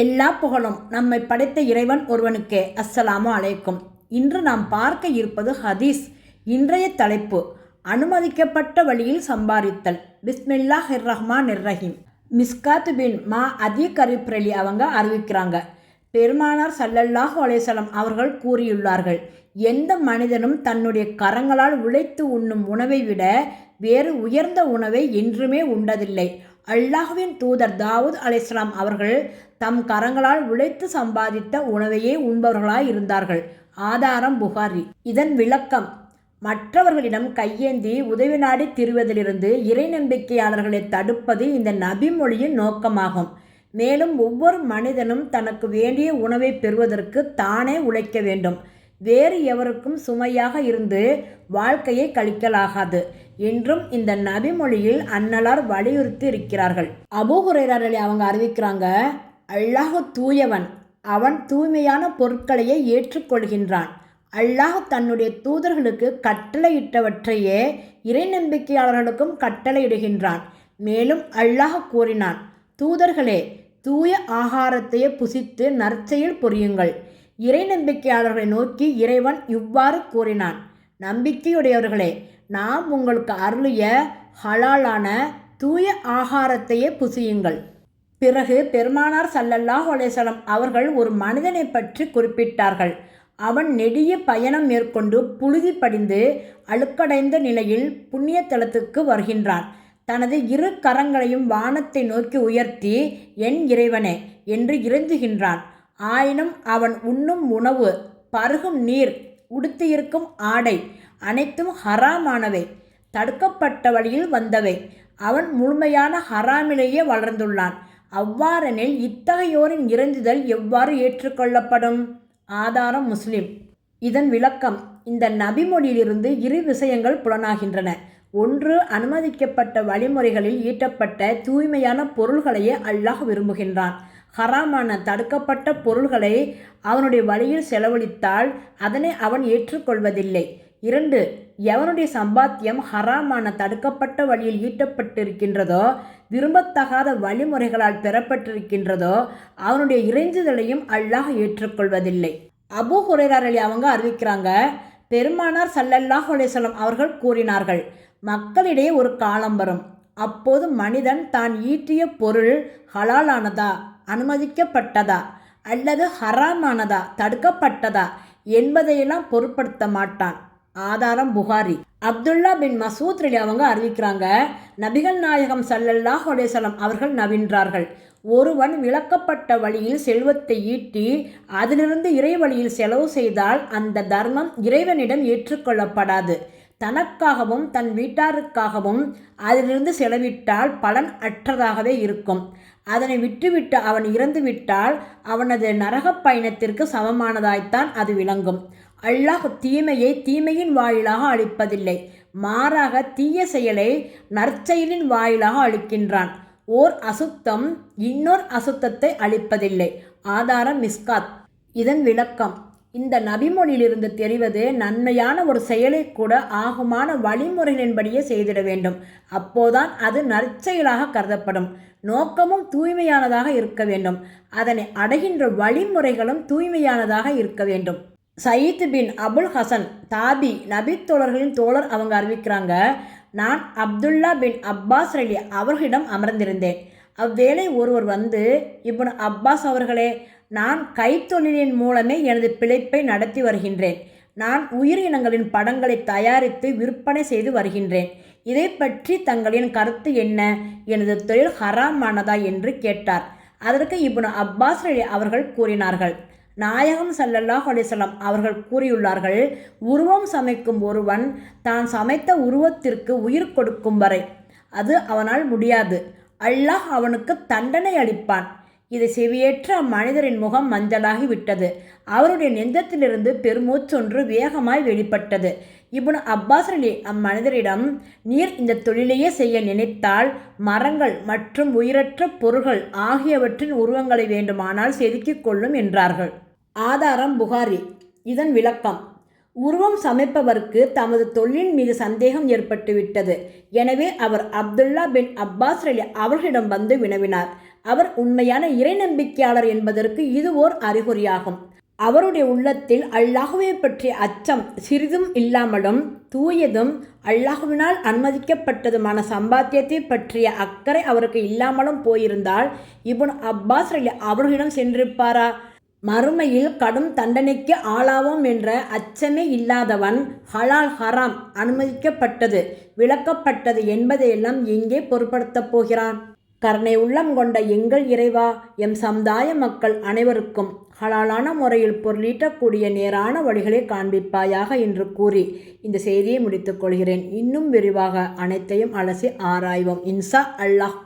எல்லா புகழும் நம்மை படைத்த இறைவன் ஒருவனுக்கே. அஸ்ஸலாமு அலைக்கும். இன்று நாம் பார்க்க இருப்பது ஹதீஸ் இன்றைய தலைப்பு அனுமதிக்கப்பட்ட வழியில் சம்பாதித்தல். பிஸ்மில்லாஹ் ரஹ்மான் ரஹீம் மிஸ்காத் பின் மா அதி கரிப்ரலி அவங்க அறிவிக்கிறாங்க. பெருமானார் சல்லல்லாஹு அலேசலம் அவர்கள் கூறியுள்ளார்கள் எந்த மனிதனும் தன்னுடைய கரங்களால் உழைத்து உண்ணும் உணவை விட வேறு உயர்ந்த உணவை என்றுமே உண்டதில்லை. அல்லாஹுவின் தூதர் தாவூத் அலைஹிஸ்ஸலாம் அவர்கள் தம் கரங்களால் உழைத்து சம்பாதித்த உணவையே உண்பவர்களாய் இருந்தார்கள். ஆதாரம் புகாரி. இதன் விளக்கம். மற்றவர்களிடம் கையேந்தி உதவி நாடி திரிவதிலிருந்து இறை நம்பிக்கையாளர்களை தடுப்பது இந்த நபிமொழியின் நோக்கமாகும். மேலும் ஒவ்வொரு மனிதனும் தனக்கு வேண்டிய உணவை பெறுவதற்கு தானே உழைக்க வேண்டும். வேறு எவருக்கும் சுமையாக இருந்து வாழ்க்கையை கழிக்கலாகாது என்றும் இந்த நபிமொழியில் அன்னலார் வலியுறுத்தி இருக்கிறார்கள். அபூஹுரேரர்களை அவங்க அறிவிக்கிறாங்க அல்லாஹ் தூயவன் அவன் தூய்மையான பொருட்களையே ஏற்றுக்கொள்கின்றான். அல்லாஹ் தன்னுடைய தூதர்களுக்கு கட்டளையிட்டவற்றையே இறை நம்பிக்கையாளர்களுக்கும் கட்டளையிடுகின்றான். மேலும் அல்லாஹ் கூறினான் தூதர்களே தூய ஆகாரத்தையே புசித்து நற்செயல் புரியுங்கள். இறை நம்பிக்கையாளர்களை நோக்கி இறைவன் இவ்வாறு கூறினான். நம்பிக்கையுடையவர்களே நாம் உங்களுக்கு அருளிய ஹலாலான தூய ஆகாரத்தையே புசியுங்கள். பிறகு பெருமானார் சல்லல்லாஹ் அலேசலம் அவர்கள் ஒரு மனிதனை பற்றி குறிப்பிட்டார்கள். அவன் நெடிய பயணம் மேற்கொண்டு புழுதி படிந்து அழுக்கடைந்த நிலையில் புண்ணிய தலத்துக்கு வருகின்றான். தனது இரு கரங்களையும் வானத்தை நோக்கி உயர்த்தி என் இறைவனே என்று இறைஞ்சுகின்றான் ஆயினும் அவன் உண்ணும் உணவு பருகும் நீர் உடுத்தியிருக்கும் ஆடை அனைத்தும் ஹராமானவை. தடுக்கப்பட்ட வழியில் வந்தவை. அவன் முழுமையான ஹராமிலேயே வளர்ந்துள்ளான். அவ்வாறெனில் இத்தகையோரின் இறந்துதல் எவ்வாறு ஏற்றுக்கொள்ளப்படும்? ஆதாரம் முஸ்லிம். இதன் விளக்கம் இந்த நபிமொழியிலிருந்து இரு விஷயங்கள் புலனாகின்றன. ஒன்று அனுமதிக்கப்பட்ட வழிமுறைகளில் ஈட்டப்பட்ட தூய்மையான பொருள்களையே அல்லாஹ் விரும்புகின்றான். ஹராமான தடுக்கப்பட்ட பொருள்களை அவனுடைய வழியில் செலவழித்தால் அதனை அவன் ஏற்றுக்கொள்வதில்லை. இரண்டு எவனுடைய சம்பாத்தியம் ஹராமான தடுக்கப்பட்ட வழியில் ஈட்டப்பட்டிருக்கின்றதோ விரும்பத்தகாத வழிமுறைகளால் பெறப்பட்டிருக்கின்றதோ அவனுடைய இறைஞ்சுதலையும் அல்லாஹ் ஏற்றுக்கொள்வதில்லை. அபு ஹுரேரார் அவங்க அறிவிக்கிறாங்க பெருமானார் சல்லல்லாஹ் அலிசல்லாம் அவர்கள் கூறினார்கள் மக்களிடையே ஒரு காலம் வரும் அப்போது மனிதன் தான் ஈட்டிய பொருள் ஹலாலானதா? அனுமதிக்கப்பட்டதா? அல்லது ஹராமானதா? தடுக்கப்பட்டதா? என்பதையெல்லாம் பொருட்படுத்த மாட்டான். ஆதாரம் புகாரி. அப்துல்லா பின் மசூத் அலி அவங்க அறிவிக்கிறாங்க நபிகள் நாயகம் சல்லல்லாஹ் அலேசலம் அவர்கள் நவின்றார்கள். ஒருவன் விளக்கப்பட்ட வழியில் செல்வத்தை ஈட்டி அதிலிருந்து இறை வழியில் செலவு செய்தால் அந்த தர்மம் இறைவனிடம் ஏற்றுக்கொள்ளப்படாது. தனக்காகவும் தன் வீட்டாருக்காகவும் அதிலிருந்து செலவிட்டால் பலன் அற்றதாகவே இருக்கும். அதனை விட்டுவிட்டு அவன் இறந்துவிட்டால் அவனது நரகப் பயணத்திற்கு சமமானதாய்த்தான் அது விளங்கும். அல்லாஹ் தீமையை தீமையின் வாயிலாக அளிப்பதில்லை மாறாக தீய செயலை நற்செயலின் வாயிலாக அளிக்கின்றான் ஓர் அசுத்தம் இன்னொரு அசுத்தத்தை அளிப்பதில்லை ஆதாரம் மிஸ்காத். இதன் விளக்கம். இந்த நபிமொழியிலிருந்து தெரிவது நன்மையான ஒரு செயலை கூட ஆகுமான வழிமுறைகளின்படியே செய்திட வேண்டும். அப்போதான் அது நற்செயலாக கருதப்படும். நோக்கமும் தூய்மையானதாக இருக்க வேண்டும். அதனை அடைகின்ற வழிமுறைகளும் தூய்மையானதாக இருக்க வேண்டும். சயீத் பின் அபுல் ஹசன் தாபி நபித்தோழர்களின் தோழர் அவங்க அறிவிக்கிறாங்க நான் அப்துல்லா பின் அப்பாஸ் அலி அவர்களிடம் அமர்ந்திருந்தேன். அவ்வேளை ஒருவர் வந்து இப்னு அப்பாஸ் அவர்களே நான் கைத்தொழிலின் மூலமே எனது பிழைப்பை நடத்தி வருகின்றேன். நான் உயிரினங்களின் படங்களை தயாரித்து விற்பனை செய்து வருகின்றேன். இதை பற்றி தங்களின் கருத்து என்ன? எனது தொழில் ஹராமானதா என்று கேட்டார். அதற்கு இப்னு அப்பாஸ் அவர்கள் கூறினார்கள். நாயகம் சல்லல்லாஹ் அலிசல்லாம் அவர்கள் கூறியுள்ளார்கள் உருவம் சமைக்கும் ஒருவன் தான் சமைத்த உருவத்திற்கு உயிர் கொடுக்கும் வரை. அது அவனால் முடியாது. அல்லாஹ் அவனுக்கு தண்டனை அளிப்பான். இது செவியேற்ற அம்மனிதரின் முகம் மஞ்சளாகி விட்டது அவருடைய நெஞ்சத்திலிருந்து பெருமூச்சொன்று வேகமாய் வெளிப்பட்டது. இப்னு அப்பாஸ் அலி அம்மனிதரிடம் நீர் இந்த தொழிலையே செய்ய நினைத்தால் மரங்கள் மற்றும் உயிரற்ற பொருள்கள் ஆகியவற்றின் உருவங்களை வேண்டுமானால் செதுக்கிக் கொள்ளும் என்றார்கள். ஆதாரம் புகாரி. இதன் விளக்கம். உருவம் சமைப்பவருக்கு தமது தொழிலின் மீது சந்தேகம் ஏற்பட்டுவிட்டது. எனவே அவர் அப்துல்லா பின் அப்பாஸ் அலி அவர்களிடம் வந்து வினவினார். அவர் உண்மையான இறை நம்பிக்கையாளர் என்பதற்கு இது ஓர் அறிகுறியாகும். அவருடைய உள்ளத்தில் அல்லாஹுவை பற்றிய அச்சம் சிறிதும் இல்லாமலும் தூயதும் அல்லாஹுவினால் அனுமதிக்கப்பட்டதுமான சம்பாத்தியத்தை பற்றிய அக்கறை அவருக்கு இல்லாமலும் போயிருந்தால் இவன் அப்பாஸ் அலி அவர்களிடம் சென்றிருப்பாரா? மறுமையில் கடும் தண்டனைக்கு ஆளாவோம் என்ற அச்சமே இல்லாதவன் ஹலால் ஹராம் அனுமதிக்கப்பட்டது விளக்கப்பட்டது என்பதையெல்லாம் எங்கே பொருட்படுத்தப் போகிறான். கருணை உள்ளம் கொண்ட எங்கள் இறைவா எம் சமுதாய மக்கள் அனைவருக்கும் ஹலாலான முறையில் பொருளீட்டக்கூடிய நேரான வழிகளை காண்பிப்பாயாக என்று கூறி இந்த செய்தியை முடித்துக் கொள்கிறேன். இன்னும் விரிவாக அனைத்தையும் அலசி ஆராய்வோம். இன்சா அல்லாஹ்.